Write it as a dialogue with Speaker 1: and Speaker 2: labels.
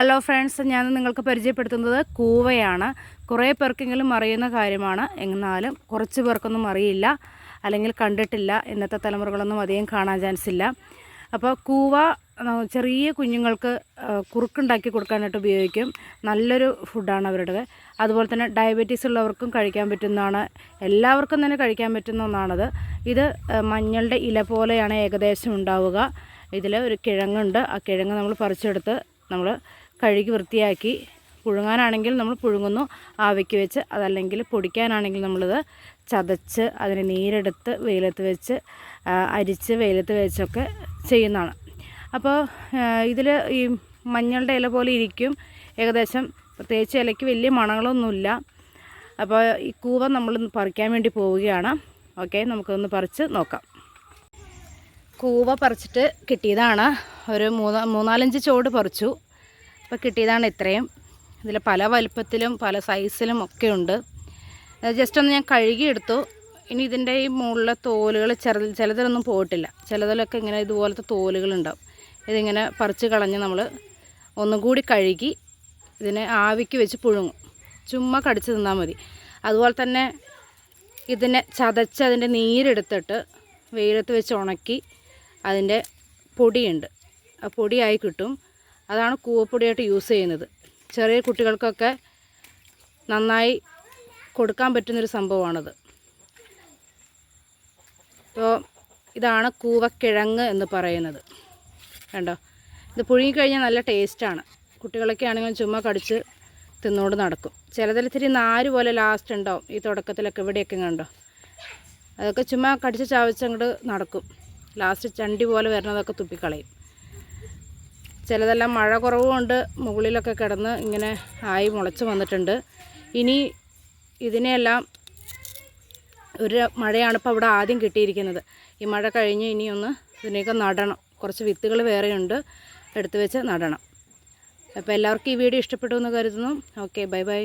Speaker 1: Hello friends ഞാൻ നിങ്ങൾക്ക് പരിചയപ്പെടുത്തുന്നത് കൂവയാണ്. കുറേ പേർക്കെങ്കിലും അറിയുന്ന കാര്യമാണ്. എന്നാലും കുറച്ച് പേർക്കൊന്നും അറിയില്ല. അല്ലെങ്കിൽ കണ്ടിട്ടില്ല. ഇന്നത്തെ തലമുറകളൊന്നും അധികം കാണാൻ ചാൻസ് ഇല്ല. അപ്പോൾ കൂവ ചെറിയ കുഞ്ഞുങ്ങൾക്ക് കുറുക്കുണ്ടാക്കി കൊടുക്കാനായിട്ട് ഉപയോഗിക്കും. നല്ലൊരു ഫുഡാണ് അവരുടെ അതുപോലെ തന്നെ ഡയബറ്റീസ് ഉള്ളവർക്കും കഴിക്കാൻ പറ്റുന്നതാണ്. എല്ലാവർക്കും തന്നെ കഴിക്കാൻ പറ്റുന്ന ഒന്നാണത്. ഇത് മഞ്ഞളുടെ ഇല പോലെയാണ് ഏകദേശം ഉണ്ടാവുക. ഇതിൽ ഒരു കിഴങ്ങുണ്ട്. ആ കിഴങ്ങ് നമ്മൾ പറിച്ചെടുത്ത് നമ്മൾ കഴുകി വൃത്തിയാക്കി പുഴുങ്ങാനാണെങ്കിൽ നമ്മൾ പുഴുങ്ങുന്നു. ആവിക്ക് വെച്ച് അതല്ലെങ്കിൽ പൊടിക്കാനാണെങ്കിൽ നമ്മളിത് ചതച്ച് അതിന് നീരെടുത്ത് വെയിലത്ത് വെച്ച് അരിച്ച് വെയിലത്ത് വെച്ചൊക്കെ ചെയ്യുന്നതാണ്. അപ്പോൾ ഇതിൽ ഈ മഞ്ഞളുടെ ഇല പോലെ ഇരിക്കും. ഏകദേശം പ്രത്യേകിച്ച് ഇലയ്ക്ക് വലിയ മണങ്ങളൊന്നുമില്ല. അപ്പോൾ ഈ കൂവ നമ്മൾ പറിക്കാൻ വേണ്ടി പോവുകയാണ്. ഓക്കെ നമുക്കൊന്ന് പറിച്ച് നോക്കാം. കൂവ പറിച്ചിട്ട് കിട്ടിയതാണ്. ഒരു മൂന്ന് മൂന്നാലഞ്ച് ചോട് പറിച്ചു. അപ്പോൾ കിട്ടിയതാണ് ഇത്രയും. ഇതിൽ പല വലുപ്പത്തിലും പല സൈസിലും ഒക്കെ ഉണ്ട്. ജസ്റ്റ് ഒന്ന് ഞാൻ കഴുകിയെടുത്തു. ഇനി ഇതിന്റെ ഈ മുകളിലെ തോലുകൾ ചെറു ചിലതിലൊന്നും പോയിട്ടില്ല. ചിലതിലൊക്കെ ഇങ്ങനെ ഇതുപോലത്തെ തോലുകളുണ്ടാവും. ഇതിങ്ങനെ പറിച്ച് കളഞ്ഞ് നമ്മൾ ഒന്നും കൂടി കഴുകി ഇതിനെ ആവിക്ക് വെച്ച് പുഴുങ്ങും. ചുമ്മാ കടിച്ച് തിന്നാൽ മതി. അതുപോലെ തന്നെ ഇതിനെ ചതച്ച് അതിന്റെ നീരെടുത്തിട്ട് വെയിലത്ത് വെച്ച് ഉണക്കി അതിന്റെ പൊടിയുണ്ട്. ആ പൊടിയായി കിട്ടും. അതാണ് കൂവപ്പൊടിയായിട്ട് യൂസ് ചെയ്യുന്നത്. ചെറിയ കുട്ടികൾക്കൊക്കെ നന്നായി കൊടുക്കാൻ പറ്റുന്നൊരു സംഭവമാണത്. അപ്പോൾ ഇതാണ് കൂവക്കിഴങ്ങ് എന്ന് പറയുന്നത്. കണ്ടോ? ഇത് പുഴുങ്ങിക്കഴിഞ്ഞാൽ നല്ല ടേസ്റ്റാണ് കുട്ടികളൊക്കെ ആണെങ്കിലും ചുമ്മാ കടിച്ച് തിന്നുകൊണ്ട് നടക്കും. ചിലതിൽ ഇത്തിരി നാര് പോലെ ലാസ്റ്റ് ഉണ്ടാവും. ഈ തുടക്കത്തിലൊക്കെ ഇവിടെയൊക്കെ കണ്ടോ? അതൊക്കെ ചുമ്മാ കടിച്ച് ചവച്ചങ്ങോട്ട് നടക്കും. ലാസ്റ്റ് ചണ്ടി പോലെ വരുന്നതൊക്കെ തുപ്പിക്കളയും. ചിലതെല്ലാം മഴ കുറവുകൊണ്ട് മുകളിലൊക്കെ കിടന്ന് ഇങ്ങനെ ആയി മുളച്ച് വന്നിട്ടുണ്ട്. ഇനി ഇതിനെയെല്ലാം ഒരു മഴയാണ് ഇപ്പോൾ ഇവിടെ ആദ്യം കിട്ടിയിരിക്കുന്നത്. ഈ മഴ കഴിഞ്ഞ് ഇനി ഒന്ന് ഇതിനെയൊക്കെ നടണം. കുറച്ച് വിത്തുകൾ വേറെയുണ്ട്. എടുത്തു വെച്ച് നടണം. അപ്പോൾ എല്ലാവർക്കും ഈ വീഡിയോ ഇഷ്ടപ്പെട്ടു എന്ന് കരുതുന്നു. Okay bye bye.